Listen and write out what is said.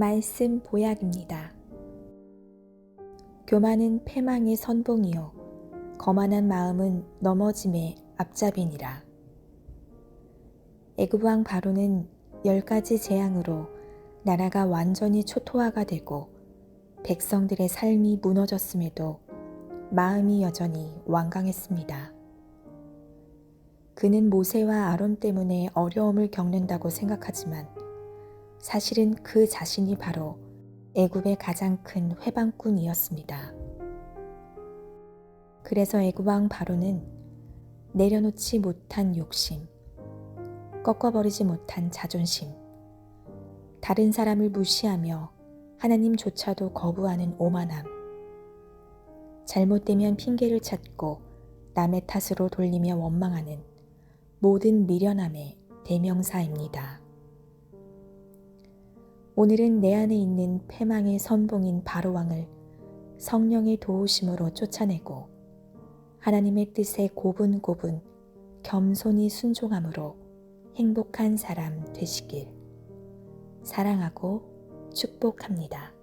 말씀 보약입니다. 교만은 패망의 선봉이요 거만한 마음은 넘어짐의 앞잡이니라. 애굽 왕 바로는 열 가지 재앙으로 나라가 완전히 초토화가 되고 백성들의 삶이 무너졌음에도 마음이 여전히 완강했습니다. 그는 모세와 아론 때문에 어려움을 겪는다고 생각하지만 사실은 그 자신이 바로 애굽의 가장 큰 회방꾼이었습니다. 그래서 애굽 왕 바로는 내려놓지 못한 욕심, 꺾어버리지 못한 자존심, 다른 사람을 무시하며 하나님조차도 거부하는 오만함, 잘못되면 핑계를 찾고 남의 탓으로 돌리며 원망하는 모든 미련함의 대명사입니다. 오늘은 내 안에 있는 패망의 선봉인 바로왕을 성령의 도우심으로 쫓아내고 하나님의 뜻에 고분고분 겸손히 순종함으로 행복한 사람 되시길 사랑하고 축복합니다.